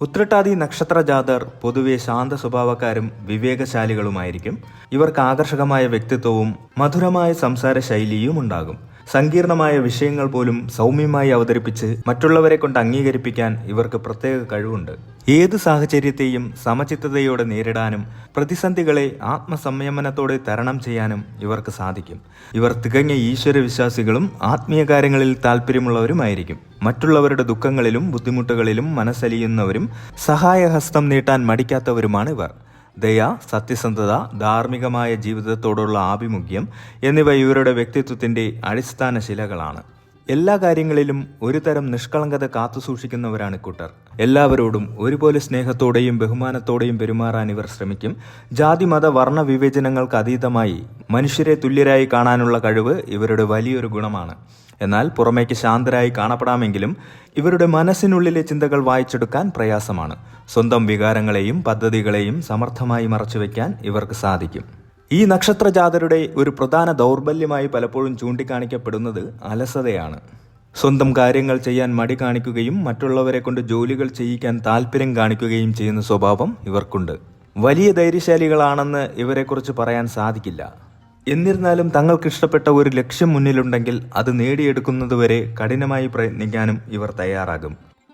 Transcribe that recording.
ഉത്രട്ടാതി നക്ഷത്ര ജാതർ പൊതുവെ ശാന്ത സ്വഭാവക്കാരും വിവേകശാലികളുമായിരിക്കും. ഇവർക്ക് ആകർഷകമായ വ്യക്തിത്വവും മധുരമായ സംസാര ശൈലിയും ഉണ്ടാകും. സങ്കീർണമായ വിഷയങ്ങൾ പോലും സൗമ്യമായി അവതരിപ്പിച്ച് മറ്റുള്ളവരെ കൊണ്ട് അംഗീകരിപ്പിക്കാൻ ഇവർക്ക് പ്രത്യേക കഴിവുണ്ട്. ഏത് സാഹചര്യത്തെയും സമചിത്തതയോടെ നേരിടാനും പ്രതിസന്ധികളെ ആത്മസംയമനത്തോടെ തരണം ചെയ്യാനും ഇവർക്ക് സാധിക്കും. ഇവർ തികഞ്ഞ ഈശ്വരവിശ്വാസികളും ആത്മീയ കാര്യങ്ങളിൽ താല്പര്യമുള്ളവരുമായിരിക്കും മറ്റുള്ളവരുടെ ദുഃഖങ്ങളിലും ബുദ്ധിമുട്ടുകളിലും മനസ്സലിയുന്നവരും സഹായഹസ്തം നീട്ടാൻ മടിക്കാത്തവരുമാണ് ഇവർ. ദയ സത്യസന്ധത ധാർമ്മികമായ ജീവിതത്തോടുള്ള ആഭിമുഖ്യം എന്നിവ ഇവരുടെ വ്യക്തിത്വത്തിന്റെ അടിസ്ഥാന ശിലകളാണ് എല്ലാ കാര്യങ്ങളിലും ഒരു തരം നിഷ്കളങ്കത കാത്തുസൂക്ഷിക്കുന്നവരാണ് കൂട്ടർ. എല്ലാവരോടും ഒരുപോലെ സ്നേഹത്തോടെയും ബഹുമാനത്തോടെയും പെരുമാറാൻ ഇവർ ശ്രമിക്കും. ജാതി മത വർണ വിവേചനങ്ങൾക്ക് അതീതമായി മനുഷ്യരെ തുല്യരായി കാണാനുള്ള കഴിവ് ഇവരുടെ വലിയൊരു ഗുണമാണ്. എന്നാൽ പുറമേക്ക് ശാന്തരായി കാണപ്പെടാമെങ്കിലും ഇവരുടെ മനസ്സിനുള്ളിലെ ചിന്തകൾ വായിച്ചെടുക്കാൻ പ്രയാസമാണ്. സ്വന്തം വികാരങ്ങളെയും പദ്ധതികളെയും സമർത്ഥമായി മറച്ചുവെക്കാൻ ഇവർക്ക് സാധിക്കും. ഈ നക്ഷത്രജാതരുടെ ഒരു പ്രധാന ദൗർബല്യമായി പലപ്പോഴും ചൂണ്ടിക്കാണിക്കപ്പെടുന്നത് അലസതയാണ്. സ്വന്തം കാര്യങ്ങൾ ചെയ്യാൻ മടി കാണിക്കുകയും മറ്റുള്ളവരെ കൊണ്ട് ജോലികൾ ചെയ്യിക്കാൻ താല്പര്യം കാണിക്കുകയും ചെയ്യുന്ന സ്വഭാവം ഇവർക്കുണ്ട്. വലിയ ധൈര്യശാലികളാണെന്ന് ഇവരെക്കുറിച്ച് പറയാൻ സാധിക്കില്ല. എന്നിരുന്നാലും തങ്ങൾക്കിഷ്ടപ്പെട്ട ഒരു ലക്ഷ്യം മുന്നിലുണ്ടെങ്കിൽ അത് നേടിയെടുക്കുന്നതുവരെ കഠിനമായി പ്രയത്നിക്കാനും ഇവർ തയ്യാറാകും.